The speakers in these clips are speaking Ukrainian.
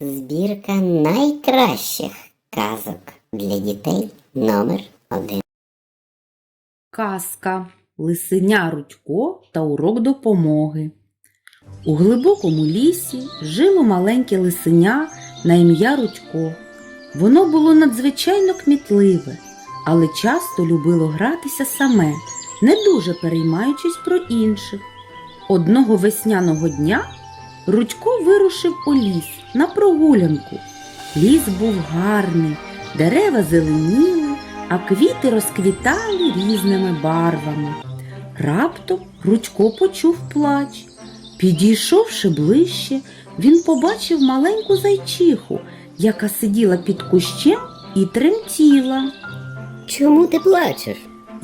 Збірка найкращих казок для дітей номер один. Казка Лисеня Рудько та урок допомоги. У глибокому лісі жило маленьке лисеня на ім'я Рудько. Воно було надзвичайно кмітливе, але часто любило гратися саме, не дуже переймаючись про інших. Одного весняного дня Рудько вирушив у ліс на прогулянку. Ліс був гарний, дерева зеленіли, а квіти розквітали різними барвами. Раптом Рудько почув плач. Підійшовши ближче, він побачив маленьку зайчиху, яка сиділа під кущем і тремтіла. Чому ти плачеш?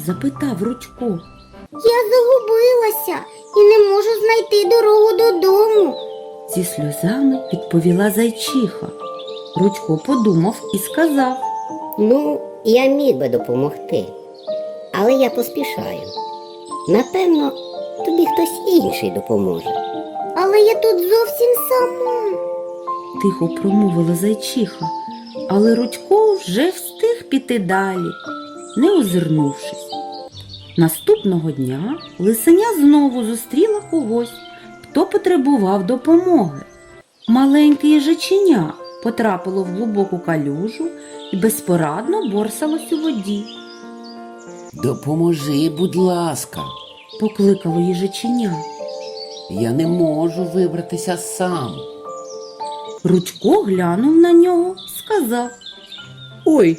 Запитав Рудько. Я загубилася і не можу знайти дорогу додому. Зі сльозами відповіла зайчиха. Рудько подумав і сказав. Ну, я міг би допомогти, але я поспішаю. Напевно, тобі хтось інший допоможе. Але я тут зовсім сама. тихо промовила зайчиха, але Рудько вже встиг піти далі, не озирнувшись. Наступного дня лисеня знову зустріла когось, хто потребував допомоги. Маленьке їжаченя потрапило в глибоку калюжу і безпорадно борсалось у воді. Допоможи, будь ласка, Покликало їжаченя. я не можу вибратися сам. Рудько глянув на нього, сказав. Ой,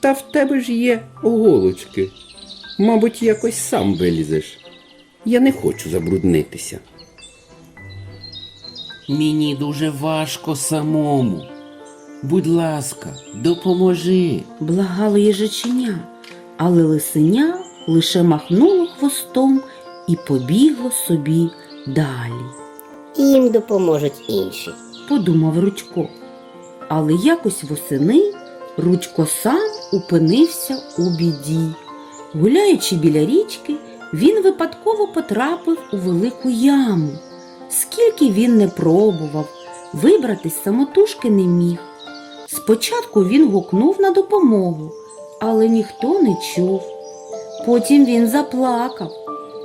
та в тебе ж є голочки. Мабуть, якось сам вилізеш. Я не хочу забруднитися. Мені дуже важко самому. Будь ласка, допоможи. благало їжаченя, але лисеня лише махнуло хвостом і побігло собі далі, Їм допоможуть інші. подумав Рудько. Але якось восени Рудько сам опинився у біді. Гуляючи біля річки, він випадково потрапив у велику яму. Скільки він не пробував, вибратись самотужки не міг. Спочатку він гукнув на допомогу, але ніхто не чув. Потім він заплакав,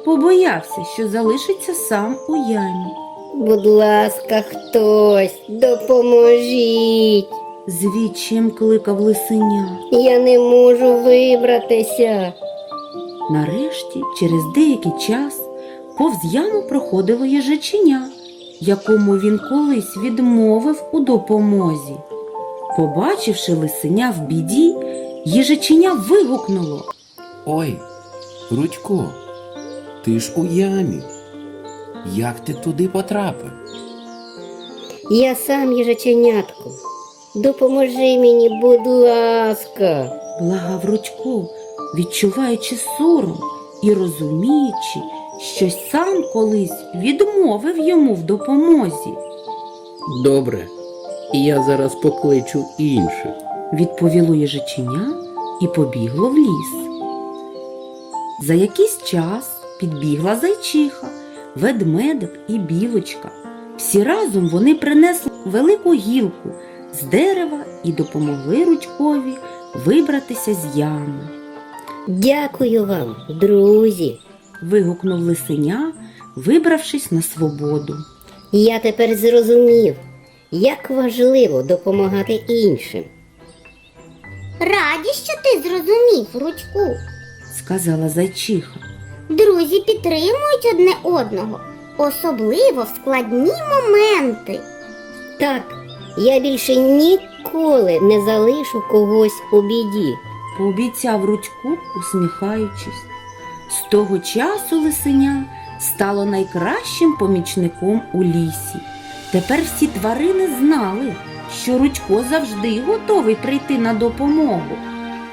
побоявся, що залишиться сам у ямі. Будь ласка, хтось, допоможіть. Звідчим кликав лисеня. Я не можу вибратися. Нарешті, через деякий час, повз яму проходило їжаченя, якому він колись відмовив у допомозі. Побачивши лисеня в біді, їжаченя вигукнуло. Ой, Рудько, ти ж у ямі. Як ти туди потрапив? Я сам їжаченятко. Допоможи мені, будь ласка. Благав Рудько, відчуваючи сором і розуміючи, що сам колись відмовив йому в допомозі. Добре, я зараз покличу інших. відповіло їжаченя і побігло в ліс. За якийсь час підбігла зайчиха, ведмедик і білочка. Всі разом вони принесли велику гілку з дерева і допомогли Рудькові вибратися з ями. Дякую вам, друзі. Вигукнув лисеня, вибравшись на свободу. Я тепер зрозумів, як важливо допомагати іншим. Раді, що ти зрозумів, Рудьку. Сказала зайчиха. Друзі підтримують одне одного, особливо в складні моменти. Так, я більше ніколи не залишу когось у біді. пообіцяв Рудьку, усміхаючись. З того часу лисеня стало найкращим помічником у лісі. Тепер всі тварини знали, що Рудько завжди готовий прийти на допомогу,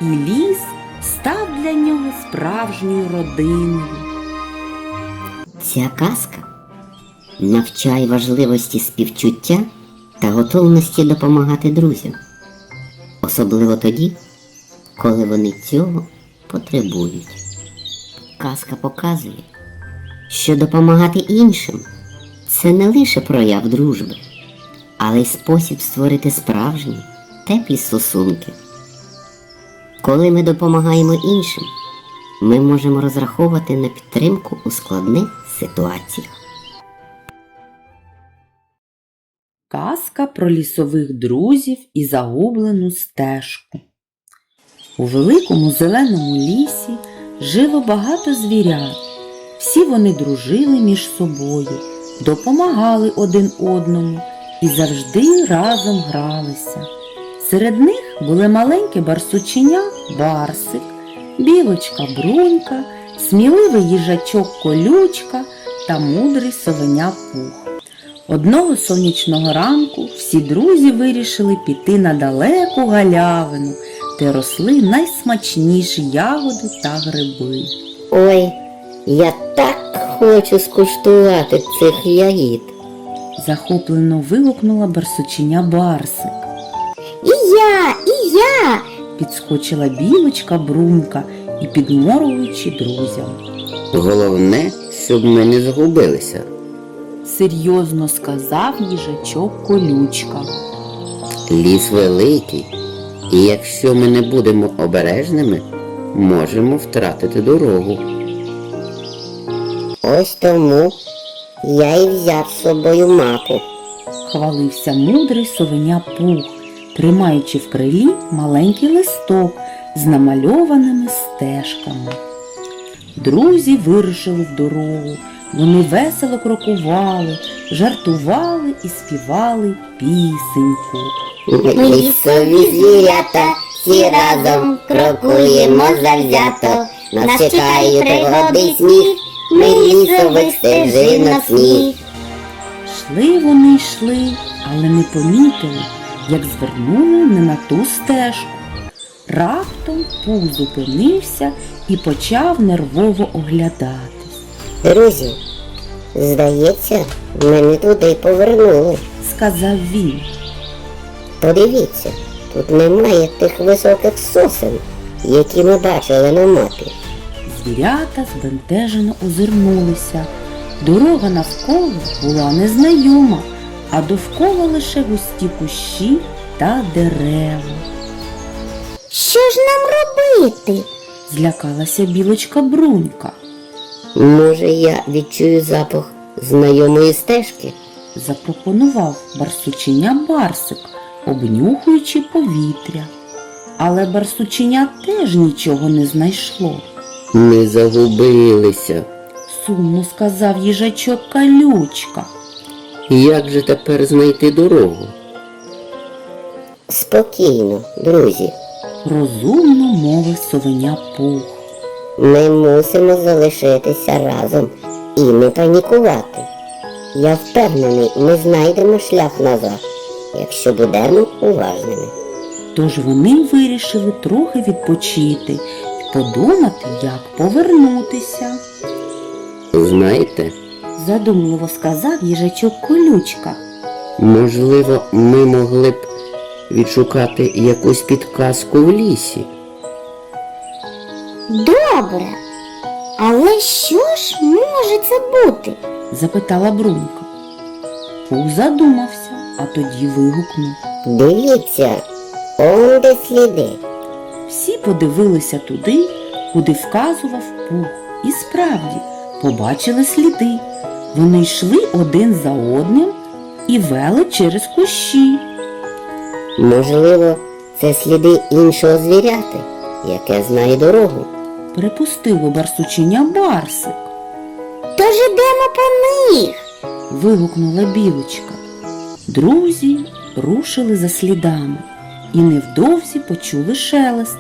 і ліс став для нього справжньою родиною. Ця казка навчає важливості співчуття та готовності допомагати друзям, особливо тоді, коли вони цього потребують. Казка показує, що допомагати іншим це не лише прояв дружби, але й спосіб створити справжні, теплі стосунки. Коли ми допомагаємо іншим, ми можемо розраховувати на підтримку у складних ситуаціях. Казка про лісових друзів і загублену стежку. У великому зеленому лісі жило багато звірят. Всі вони дружили між собою, допомагали один одному і завжди разом гралися. Серед них були маленьке барсученя Барсик, білочка Брунька, сміливий їжачок Колючка та мудрий совеня Пух. Одного сонячного ранку всі друзі вирішили піти на далеку галявину, де росли найсмачніші ягоди та гриби. Ой, я так хочу скуштувати цих ягід. Захоплено вигукнула барсучиня Барсик. І я, і я. Підскочила білочка Брунька і підморгуючи друзям. Головне, щоб ми не загубилися. Серйозно сказав їжачок колючка. Ліс великий, і якщо ми не будемо обережними, можемо втратити дорогу. Ось тому я і взяв з собою мапу. Хвалився мудрий совеня Пух, тримаючи в крилі маленький листок з намальованими стежками. Друзі вирушили в дорогу. Вони весело крокували, жартували і співали пісеньку. Ми лісові звірята, всі разом крокуємо завзято. Нас чекає пригоди сміх, ми лісових стежинок сніг. Йшли вони йшли, але не помітили, як звернули не на ту стежку. Раптом пух зупинився і почав нервово оглядатись. Друзі, здається, ми не туди повернули. Сказав він. Подивіться, тут немає тих високих сосен, які ми бачили на мапі. Звірята збентежено озирнулися. Дорога навколо була незнайома, а довкола лише густі кущі та дерева. Що ж нам робити? Злякалася білочка Брунька. Може, я відчую запах знайомої стежки? запропонував барсученя Барсик, обнюхуючи повітря. Але барсученя теж нічого не знайшло. Ми загубилися. Сумно сказав їжачок калючка. Як же тепер знайти дорогу? Спокійно, друзі. Розумно мовив совеня пух. Ми мусимо залишитися разом і не панікувати. Я впевнений, ми знайдемо шлях назад, якщо будемо уважними. Тож вони вирішили трохи відпочити і подумати, як повернутися. Знаєте, Задумливо сказав їжачок колючка. можливо, ми могли б відшукати якусь підказку в лісі. Добре. Але що ж може це бути? запитала Брунька. Пух задумався, а тоді вигукнув. Дивіться, он де сліди. Всі подивилися туди, куди вказував пух, і справді побачили сліди. Вони йшли один за одним і вели через кущі. Можливо, це сліди іншого звіряти, яке знає дорогу. Припустило барсученя Барсик, Тож ідемо по них. вигукнула білочка. Друзі рушили за слідами і невдовзі почули шелест.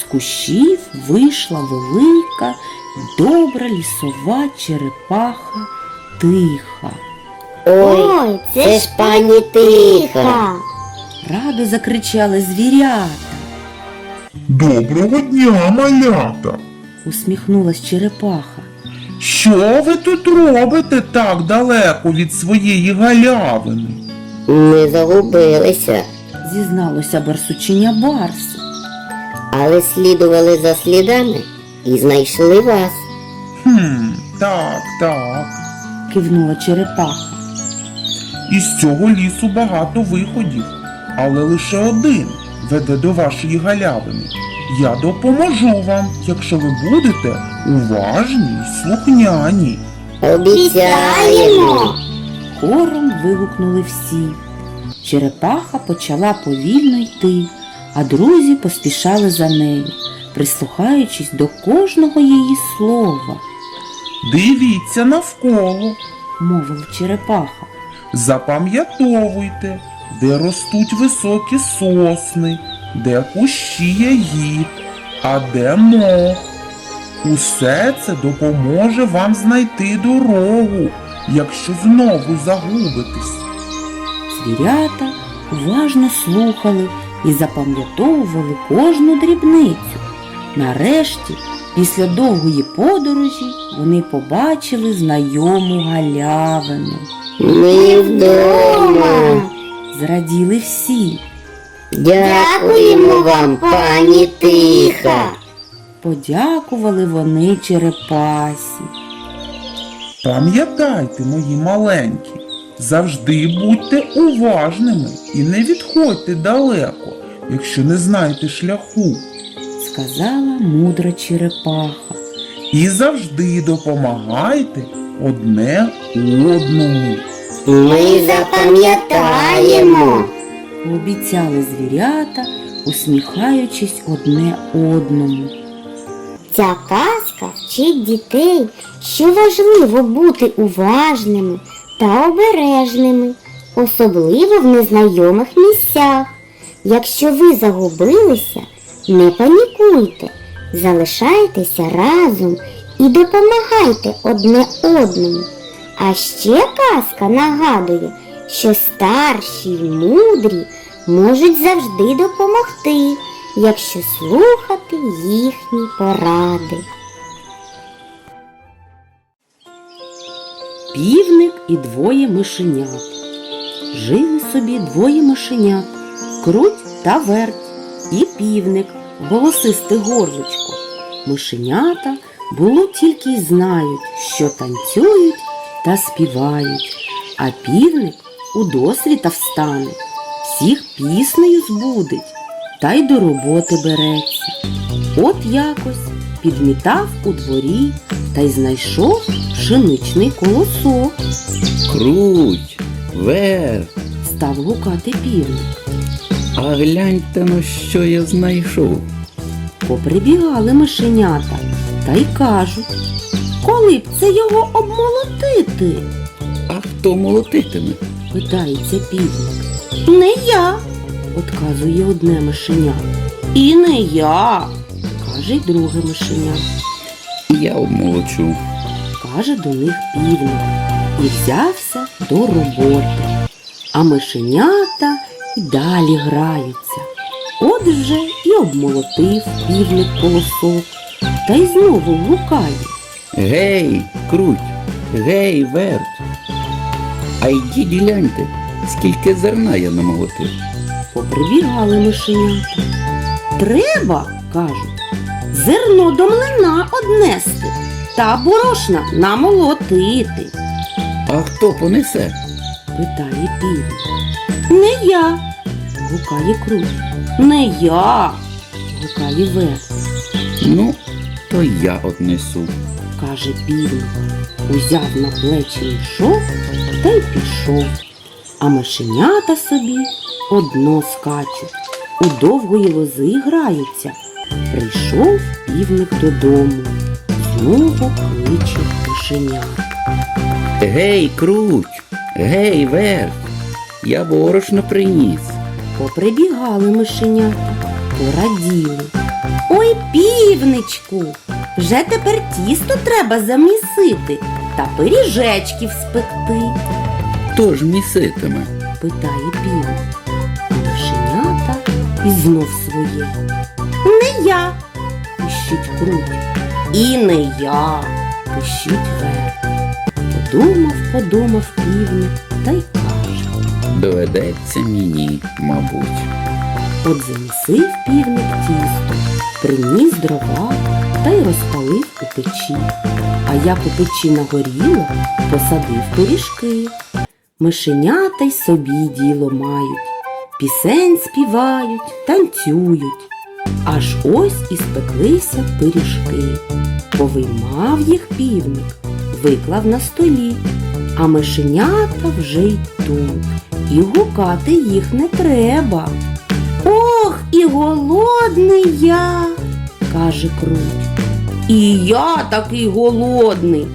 З кущів вийшла велика, добра лісова черепаха тиха. Ой, це ж пані тиха. Радо закричали звірята. Доброго дня, малята! Усміхнулась черепаха. Що ви тут робите так далеко від своєї галявини? Ми загубилися, Зізналося барсученя Барсик. але слідували за слідами і знайшли вас. Хм, так, так. кивнула черепаха. Із цього лісу багато виходів, але лише один веде до вашої галявини. Я допоможу вам, якщо ви будете уважні й слухняні. Обіцяємо. Хором вигукнули всі. Черепаха почала повільно йти, а друзі поспішали за нею, прислухаючись до кожного її слова, Дивіться навколо, мовила черепаха. запам'ятовуйте, де ростуть високі сосни, де кущі ягід, а де мох. Усе це допоможе вам знайти дорогу, якщо знову загубитесь. Звірята уважно слухали і запам'ятовували кожну дрібницю. Нарешті, після довгої подорожі, вони побачили знайому галявину. Ми вдома. Зраділи всі. Дякуємо вам, пані Тиха. Подякували вони черепасі. Пам'ятайте, мої маленькі, завжди будьте уважними і не відходьте далеко, якщо не знаєте шляху. сказала мудра черепаха. І завжди допомагайте одне одному. Ми запам'ятаємо. Пообіцяли звірята, усміхаючись одне одному. Ця казка вчить дітей, що важливо бути уважними та обережними, особливо в незнайомих місцях. Якщо ви загубилися, не панікуйте, залишайтеся разом і допомагайте одне одному. А ще казка нагадує, що старші й мудрі можуть завжди допомогти, якщо слухати їхні поради. Півник і двоє мишенят. Жили собі двоє мишенят, круть та верть, і півник, голосисте горличко. Мишенята було тільки й знають, що танцюють та співають, а півник у досвіта встане, всіх піснею збудить та й до роботи береться. От якось підмітав у дворі та й знайшов пшеничний колосок. Круть, вверх, Став гукати півник. а гляньте на що я знайшов. Поприбігали мишенята та й кажуть, коли б це його обмолотити? А хто молотитиме? питається півник. Не я, отказує одне мишеня. І не я, каже й друге мишеня. Я обмолочу. каже до них півник, і взявся до роботи. А мишенята й далі граються. От вже і обмолотив півник колосок, та й знову гукає. Гей, круть, гей, верть. А йдіть гляньте, скільки зерна я намолотив. Поприбігали мишенята. Треба, кажуть, зерно до млина однести та борошна намолотити. А хто понесе? питає півник. Не я, гукає круть. Не я, гукає верх, Ну, то я однесу. каже півник. Узяв на плечі мішок та й пішов. А мишенята собі одно скачуть, у довгої лози граються. Прийшов півник додому, знову кличе мишенят. Гей, круть, гей, верть. Я борошно приніс. Поприбігали мишенята, пораділи. Ой, півничку, вже тепер тісто треба замісити та пиріжечків спекти, Хто ж міситиме? питає півник. Мишенята і знов своє. Не я, пищить круть. І не я, пищить верх. Подумав, подумав півник та й каже. Доведеться мені, мабуть. От замісив півник тісто, приніс дрова та й розпалив у печі. А як у печі нагоріло, посадив пиріжки. Мишенята й собі діло мають, пісень співають, танцюють. Аж ось і спеклися пиріжки. Повиймав їх півник, виклав на столі, а мишенята вже й тут, і гукати їх не треба. Ох, і голодний я, каже Круть. І я такий голодний,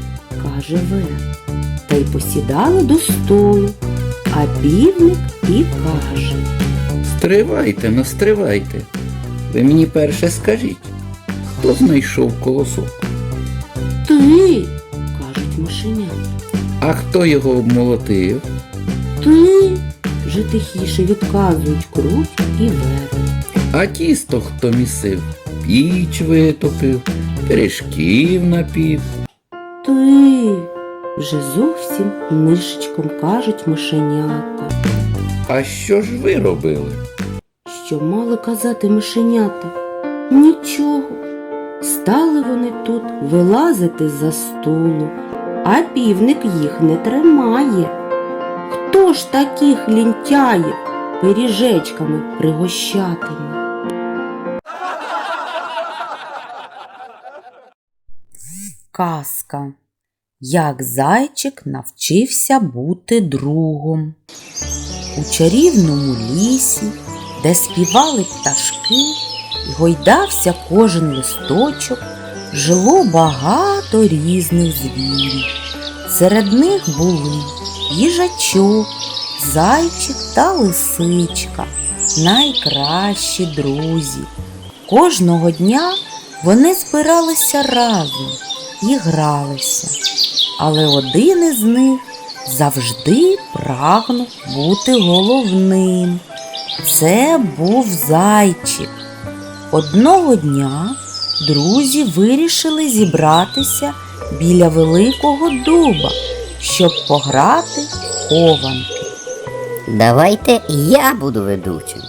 каже Вер. Та й посідали до столу, а півник і каже. Стривайте, ну стривайте. Ви мені перше скажіть, хто знайшов колосок? Ти, кажуть мишенята. А хто його обмолотив? Ти вже тихіше відказують круть і вер. А тісто хто місив? Піч витопив, пиріжків напів. Ти вже зовсім нишечком кажуть мишенята. А що ж ви робили? Що мали казати мишенята? Нічого. Стали вони тут вилазити за столу, а півник їх не тримає. Хто ж таких лінтяїв пиріжечками пригощатиме? Казка. Як зайчик навчився бути другом. У чарівному лісі, де співали пташки, і гойдався кожен листочок, жило багато різних звірів. Серед них були їжачок, зайчик та лисичка, найкращі друзі. Кожного дня вони збиралися разом і гралися, але один із них завжди прагнув бути головним. Це був зайчик. Одного дня друзі вирішили зібратися біля великого дуба, щоб пограти в хованки. Давайте я буду ведучим.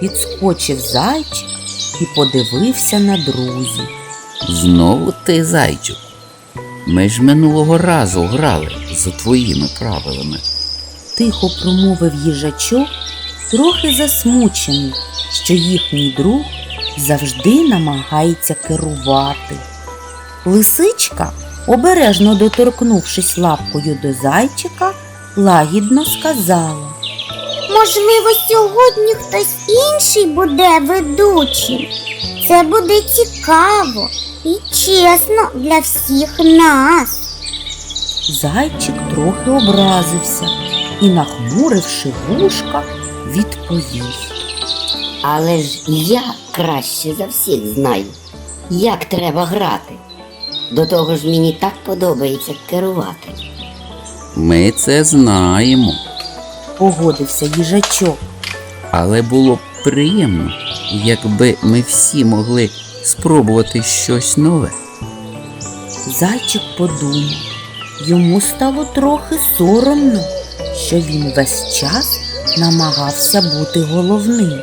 Підскочив зайчик і подивився на друзів. Знову ти, зайчику. Ми ж минулого разу грали за твоїми правилами. Тихо промовив їжачок, трохи засмучений, що їхній друг завжди намагається керувати. Лисичка, обережно доторкнувшись лапкою до зайчика, лагідно сказала. Можливо, сьогодні хтось інший буде ведучим. Це буде цікаво і чесно для всіх нас. Зайчик трохи образився і, нахмуривши вушка, відповів. Але ж я краще за всіх знаю, як треба грати. До того ж мені так подобається керувати. Ми це знаємо, Погодився їжачок. але було б приємно, якби ми всі могли спробувати щось нове. Зайчик подумав. Йому стало трохи соромно, що він весь час намагався бути головним,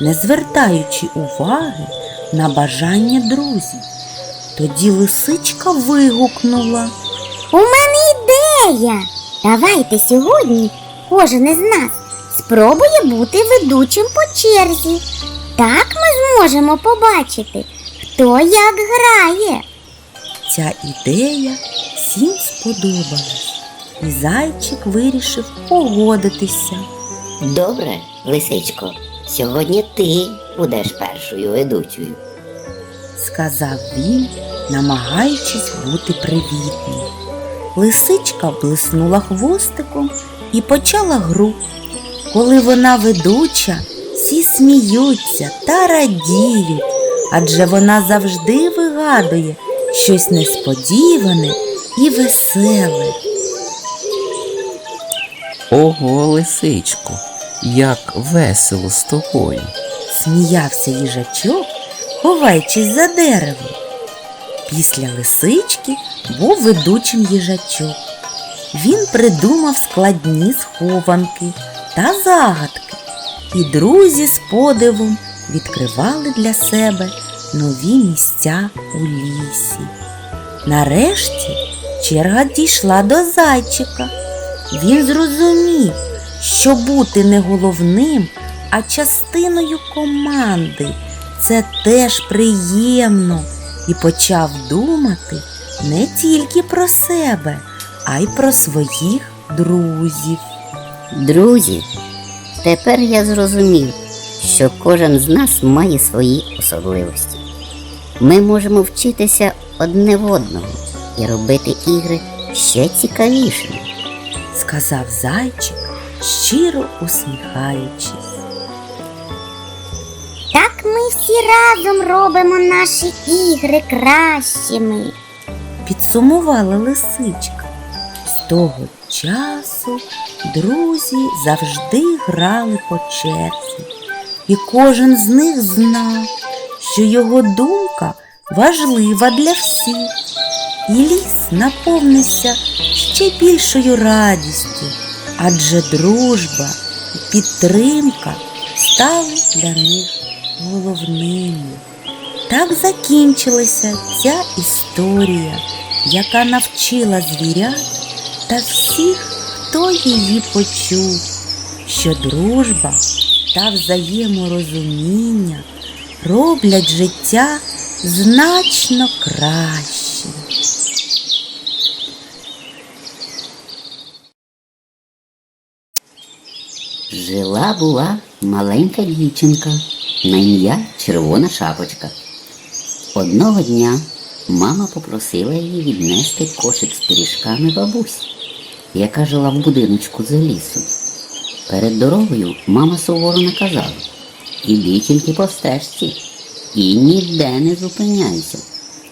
не звертаючи уваги на бажання друзів. Тоді лисичка вигукнула. У мене ідея. Давайте сьогодні кожен із нас спробує бути ведучим по черзі. Так ми зможемо побачити, хто як грає. Ця ідея всім сподобалась, і зайчик вирішив погодитися. Добре, лисичко, сьогодні ти будеш першою ведучою. сказав він, намагаючись бути привітним. Лисичка блиснула хвостиком і почала гру. Коли вона ведуча, всі сміються та радіють, адже вона завжди вигадує щось несподіване і веселе. Ого, лисичко, як весело з тобою. Сміявся їжачок, ховаючись за деревом. Після лисички був ведучим їжачок. Він придумав складні схованки та загадки, і друзі з подивом відкривали для себе нові місця у лісі. Нарешті черга дійшла до зайчика. Він зрозумів, що бути не головним, а частиною команди це теж приємно і почав думати не тільки про себе, а й про своїх друзів. Друзі, тепер я зрозумів, що кожен з нас має свої особливості. Ми можемо вчитися одне в одного і робити ігри ще цікавішими. сказав зайчик, щиро усміхаючись. Так ми всі разом робимо наші ігри кращими. Підсумувала лисичка. З того часу друзі завжди грали по черзі, і кожен з них знав, що його думка важлива для всіх, і ліс наповнився ще більшою радістю, адже дружба і підтримка стали для них головними. Так закінчилася ця історія, яка навчила звірят та всіх, хто її почув, що дружба та взаєморозуміння роблять життя значно кращим. Жила була маленька дівчинка на ім'я Червона Шапочка. Одного дня мама попросила її віднести кошик з пиріжками бабусі, яка жила в будиночку за лісом. Перед дорогою мама суворо наказала Іди тільки по стежці і ніде не зупиняйся.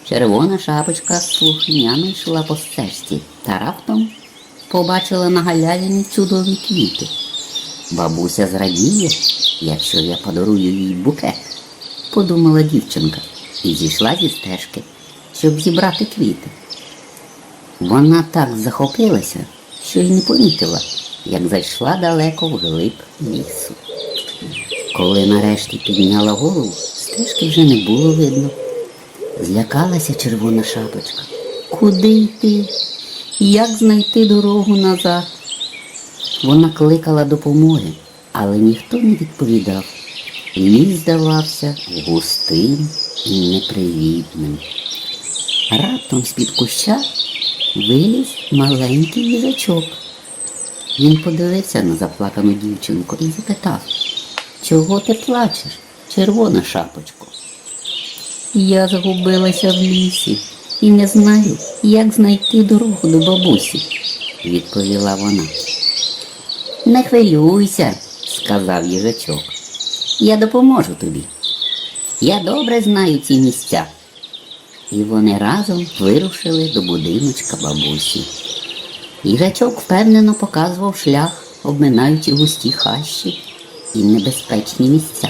Червона шапочка слухняно йшла по стежці та раптом побачила на галявині чудові квіти. Бабуся зрадіє, якщо я подарую їй букет, подумала дівчинка і зійшла зі стежки, щоб зібрати квіти. Вона так захопилася, що й не помітила, як зайшла далеко в глиб лісу. Коли нарешті підняла голову, стежки вже не було видно. Злякалася червона шапочка. Куди йти? Як знайти дорогу назад? Вона кликала допомоги, але ніхто не відповідав. Ліс здавався густим і непривітним. Раптом з-під куща виліз маленький їжачок. Він подивився на заплакану дівчинку і запитав, чого ти плачеш, червона шапочко? Я загубилася в лісі і не знаю, як знайти дорогу до бабусі, відповіла вона. Не хвилюйся, сказав їжачок. Я допоможу тобі. Я добре знаю ці місця. І вони разом вирушили до будиночка бабусі. Їжачок впевнено показував шлях, обминаючи густі хащі і небезпечні місця.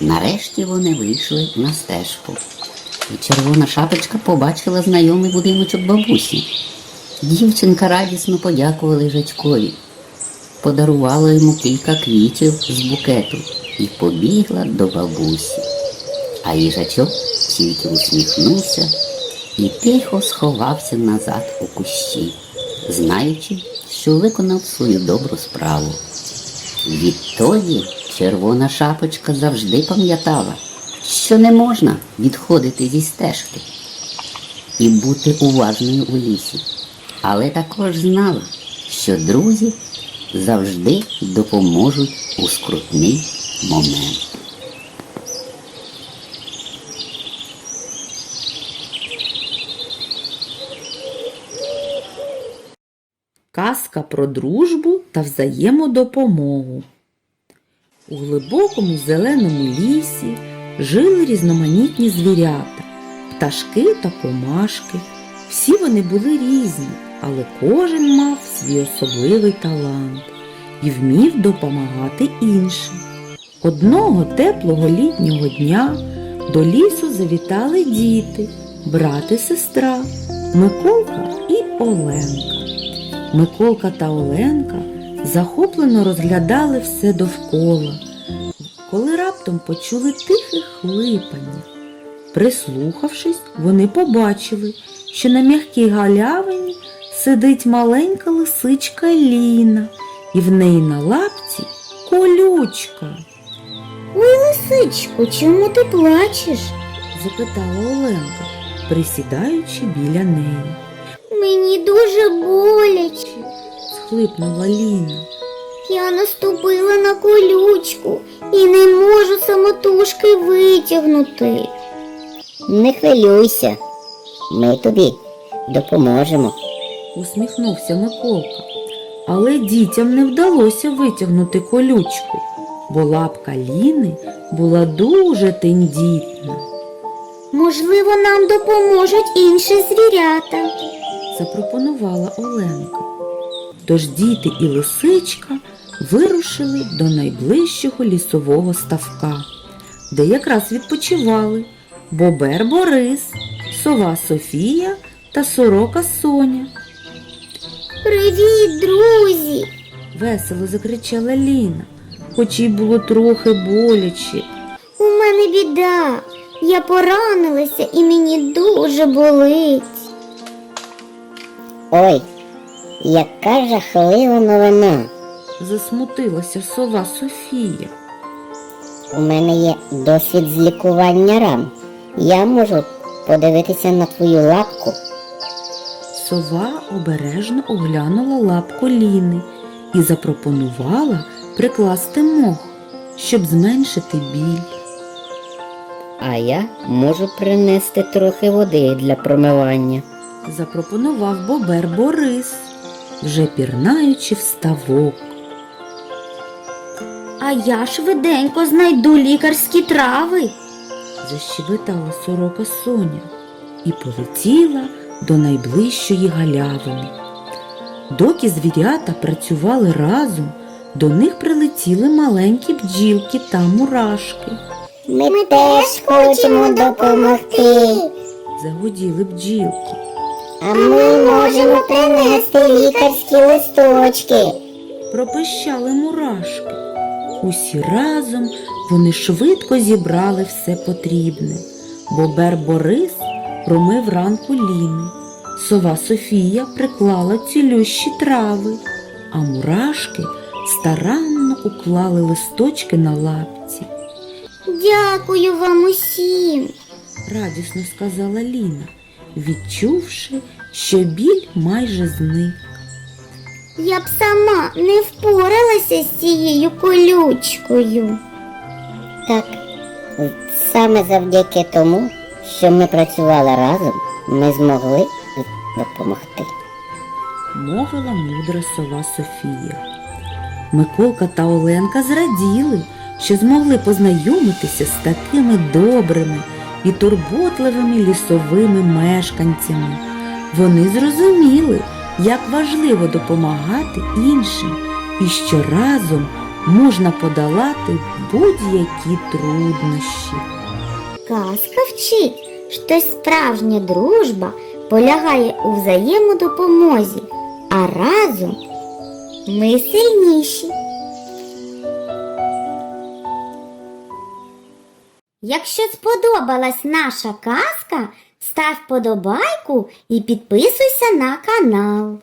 Нарешті вони вийшли на стежку, і червона шапочка побачила знайомий будиночок бабусі. Дівчинка радісно подякувала їжачкові подарувала йому кілька квітів з букету і побігла до бабусі. А їжачок тільки усміхнувся і тихо сховався назад у кущі, знаючи, що виконав свою добру справу. Відтоді червона шапочка завжди пам'ятала, що не можна відходити зі стежки і бути уважною у лісі, але також знала, що друзі завжди допоможуть у скрутний момент. Казка про дружбу та взаємодопомогу. У глибокому зеленому лісі жили різноманітні звірята, пташки та комашки. Всі вони були різні, але кожен мав свій особливий талант і вмів допомагати іншим. Одного теплого літнього дня до лісу завітали діти, брат і сестра, Миколка і Оленка. Миколка та Оленка захоплено розглядали все довкола, коли раптом почули тихе хлипання. Прислухавшись, вони побачили, що на м'якій галявині сидить маленька лисичка Ліна, і в неї на лапці колючка, Ой, лисичку, чому ти плачеш? запитала Оленка, присідаючи біля неї. Мені дуже боляче. Схлипнула Ліна. Я наступила на колючку і не можу самотужки витягнути. Не хвилюйся, ми тобі допоможемо. Усміхнувся Миколка. Але дітям не вдалося витягнути колючку, бо лапка Ліни була дуже тендітна. Можливо, нам допоможуть інші звірята. запропонувала Оленка. Тож діти і лисичка вирушили до найближчого лісового ставка, де якраз відпочивали бобер Борис, сова Софія та сорока Соня. Привіт, друзі! Весело закричала Ліна, хоч їй було трохи боляче. У мене біда. Я поранилася і мені дуже болить. Ой, яка жахлива новина. Засмутилася сова Софія. У мене є досвід з лікування ран. Я можу подивитися на твою лапку. Сова обережно оглянула лапку Ліни і запропонувала прикласти мох, щоб зменшити біль. А я можу принести трохи води для промивання. Запропонував бобер Борис, вже пірнаючи в ставок. А я швиденько знайду лікарські трави. Защебетала сорока Соня і полетіла до найближчої галявини. Доки звірята працювали разом, до них прилетіли маленькі бджілки та мурашки. Ми, теж хочемо допомогти. Загуділи бджілки. А ми можемо принести лікарські листочки. пропищали мурашки. Усі разом вони швидко зібрали все потрібне. Бобер Борис промив ранку Ліни. Сова Софія приклала цілющі трави, а мурашки старанно уклали листочки на лапці. Дякую вам усім. Радісно сказала Ліна, відчувши, що біль майже зник. Я б сама не впоралася з цією колючкою. Так, саме завдяки тому, що ми працювали разом, ми змогли допомогти. мовила мудра сова Софія. Миколка та Оленка зраділи, що змогли познайомитися з такими добрими і турботливими лісовими мешканцями. Вони зрозуміли, як важливо допомагати іншим і що разом можна подолати будь-які труднощі. Казка вчить, що справжня дружба полягає у взаємодопомозі, а разом ми сильніші. Якщо сподобалась наша казка, став подобайку і підписуйся на канал.